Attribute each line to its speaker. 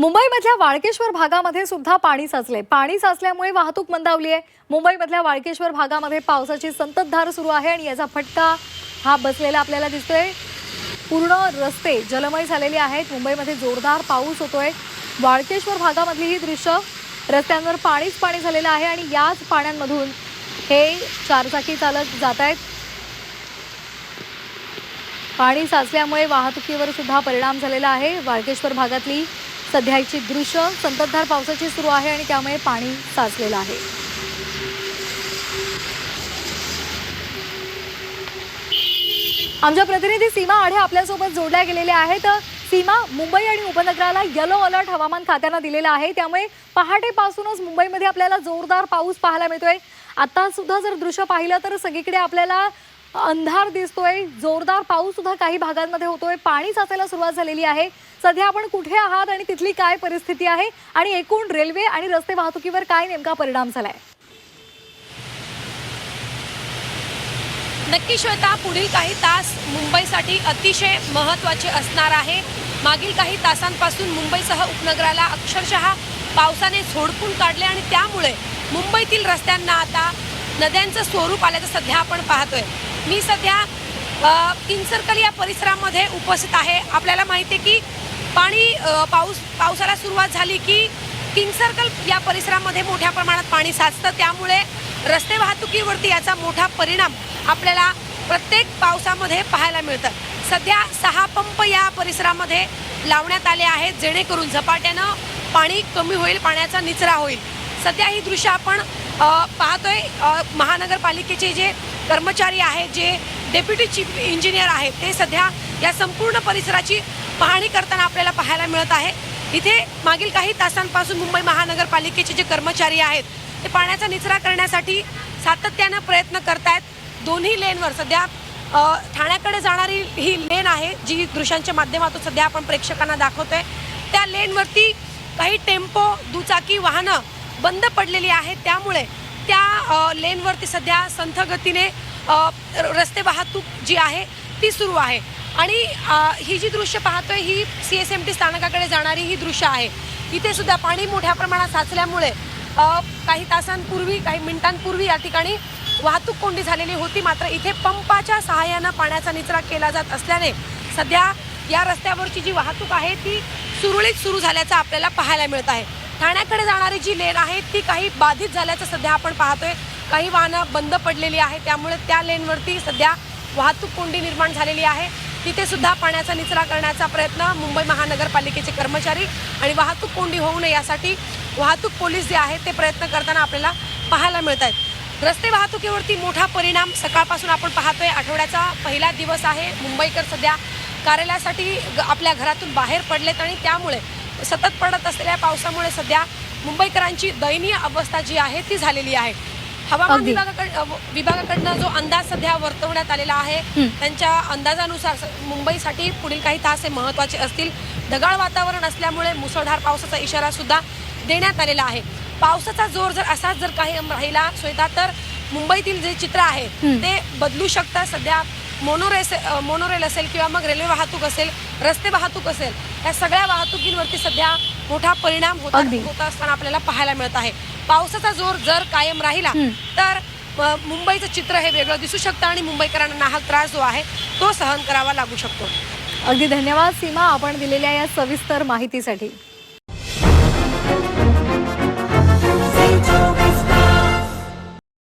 Speaker 1: मुंबईमधल्या वाळकेश्वर भागामध्ये सुद्धा पाणी साचले पाणी साचल्यामुळे वाहतूक मंदावली आहे. मुंबईमधल्या वाळकेश्वर भागामध्ये पावसाची संततधार सुरू आहे आणि याचा फटका हा बसलेला आपल्याला दिसतोय. पूर्ण रस्ते जलमय झालेले आहेत. मुंबईमध्ये जोरदार पाऊस होतोय. वाळकेश्वर भागामधली ही दृश्य रस्त्यांवर पाणीच पाणी झालेलं आहे आणि याच पाण्यांमधून हे चारचाकी चालक जात आहेत. पाणी साचल्यामुळे वाहतुकीवर सुद्धा परिणाम झालेला आहे. वाळकेश्वर भागातली सध्याची दृश्य संततधार पावसाची सुरू आहे आणि त्यामुळे पाणी साचलेलं आहे. आमच्या प्रतिनिधी सीमा आढे आपल्यासोबत जोडल्या गेलेल्या आहेत. सीमा मुंबई आणि उपनगराला येलो अलर्ट हवामान खात्यानं दिलेला आहे. त्यामुळे पहाटेपासूनच मुंबईमध्ये आपल्याला जोरदार पाऊस पाहायला मिळतोय. आता सुद्धा जर दृश्य पाहिलं तर सगळीकडे आपल्याला अंधार दिसतोय जोरदार पाऊस सुद्धा काही भागांमध्ये होतोय पाणी साचायला सुरुवात झालेली आहे. सध्या आपण कुठे आहात आणि तिथली काय परिस्थिती आहे? आणि एकूण रेल्वे आणि रस्ते वाहतुकीवर काय नेमका परिणाम झालाय?
Speaker 2: नक्की श्वेता पुढील काही तास मुंबईसाठी अतिशय महत्त्वाचे असणार आहे. मागील काही तासांपासून मुंबईसह उपनगराला अक्षरशः पावसाने झोडपून काढले आणि त्यामुळे मुंबईतील रस्त्यांना आता नद्यांचं स्वरूप आल्याचं सध्या आपण पाहतोय. मी सध्या अ, किंग सर्कल या परिसरामध्ये उपस्थित आहे. आपल्याला माहिती आहे की पाणी पाऊस पावसाला सुरुवात झाली की किंग सर्कल या परिसरामध्ये मोठ्या प्रमाणात पाणी साचतं. त्यामुळे रस्ते वाहतुकीवरती याचा मोठा परिणाम आपल्याला प्रत्येक पावसामध्ये पाहायला मिळतं. सध्या सहा पंप या परिसरामध्ये लावण्यात आले आहेत जेणेकरून झपाट्यानं पाणी कमी होईल पाण्याचा निचरा होईल. सध्या ही दृश्य आपण पाहतोय. महानगरपालिकेचे जे कर्मचारी आहेत जे डेप्युटी चीफ इंजिनियर आहेत ते सध्या या संपूर्ण परिसराची पाहणी करताना आपल्याला पाहायला मिळत आहे. इथे मागील काही तासांपासून मुंबई महानगरपालिकेचे जे कर्मचारी आहेत ते पाण्याचा निचरा करण्यासाठी सातत्यानं प्रयत्न करतायत. दोन्ही लेनवर सध्या ठाण्याकडे जाणारी ही लेन आहे जी दृश्यांच्या माध्यमातून सध्या आपण प्रेक्षकांना दाखवतोय. त्या लेनवरती काही टेम्पो दुचाकी वाहनं बंद पडलेली आहेत. त्यामुळे त्या लेनवरती सध्या संथ गतीने रस्ते वाहतूक जी आहे ती सुरू आहे. आणि ही जी दृश्य पाहतोय ही सी एस एम टी स्थानकाकडे जाणारी ही दृश्य आहे. इथे सुद्धा पाणी मोठ्या प्रमाणात साचल्यामुळे काही तासांपूर्वी काही मिनिटांपूर्वी या ठिकाणी वाहतूक कोंडी झालेली होती. मात्र इथे पंपाच्या सहाय्यानं पाण्याचा निचरा केला जात असल्याने सध्या या रस्त्यावरची जी वाहतूक आहे ती सुरळीत सुरू झाल्याचं आपल्याला पाहायला मिळत आहे. ठाण्याकडे जाणारी जी लेन आहे ती काही बाधित झाल्याचं सध्या आपण पाहतोय. काही वाहनं बंद पडलेली आहे त्यामुळे त्या लेनवरती सध्या वाहतूक कोंडी निर्माण झालेली आहे. तिथे सुद्धा पाण्याचा निचरा करण्याचा प्रयत्न मुंबई महानगरपालिकेचे कर्मचारी आणि वाहतूक कोंडी होऊ नये यासाठी वाहतूक पोलीस जे आहेत ते प्रयत्न करताना आपल्याला पाहायला मिळत आहेत रस्ते वाहतुकीवरती मोठा परिणाम सकाळपासून आपण पाहतोय. आठवड्याचा पहिला दिवस आहे. मुंबईकर सध्या कार्यालयासाठी ग- आपल्या घरातून बाहेर पडलेत आणि त्यामुळे सतत पडत असलेल्या पावसामुळे सध्या मुंबईकरांची दयनीय अवस्था जी आहे ती झालेली आहे हवामान. विभागाकडं विभागाकडनं जो अंदाज सध्या वर्तवण्यात आलेला आहे. त्यांच्या अंदाजानुसार मुंबईसाठी पुढील काही तास हे महत्त्वाचे असतील ढगाळ वातावरण असल्यामुळे मुसळधार पावसाचा इशारा सुद्धा देण्यात आलेला आहे पावसाचा जोर जर असाच जर काही राहिला श्वेता तर मुंबईतील जे चित्र आहे. ते बदलू शकतात सध्या मोनोरेस मोनोरेल असेल किंवा मग रेल्वे वाहतूक असेल रस्ते वाहतूक असेल या सगळ्या वाहतुकींवरती सध्या मोठा परिणाम होता
Speaker 1: अगदी.
Speaker 2: होत असताना आपल्याला पाहायला मिळत आहे. पावसाचा जोर जर कायम राहिला
Speaker 1: हं.
Speaker 2: तर अ, मुंबईचं चित्र हे वेगळं दिसू शकतं आणि मुंबईकरांना नाहक त्रास जो आहे तो सहन करावा लागू शकतो.
Speaker 1: अगदी धन्यवाद सीमा. आपण दिलेल्या या सविस्तर माहितीसाठी.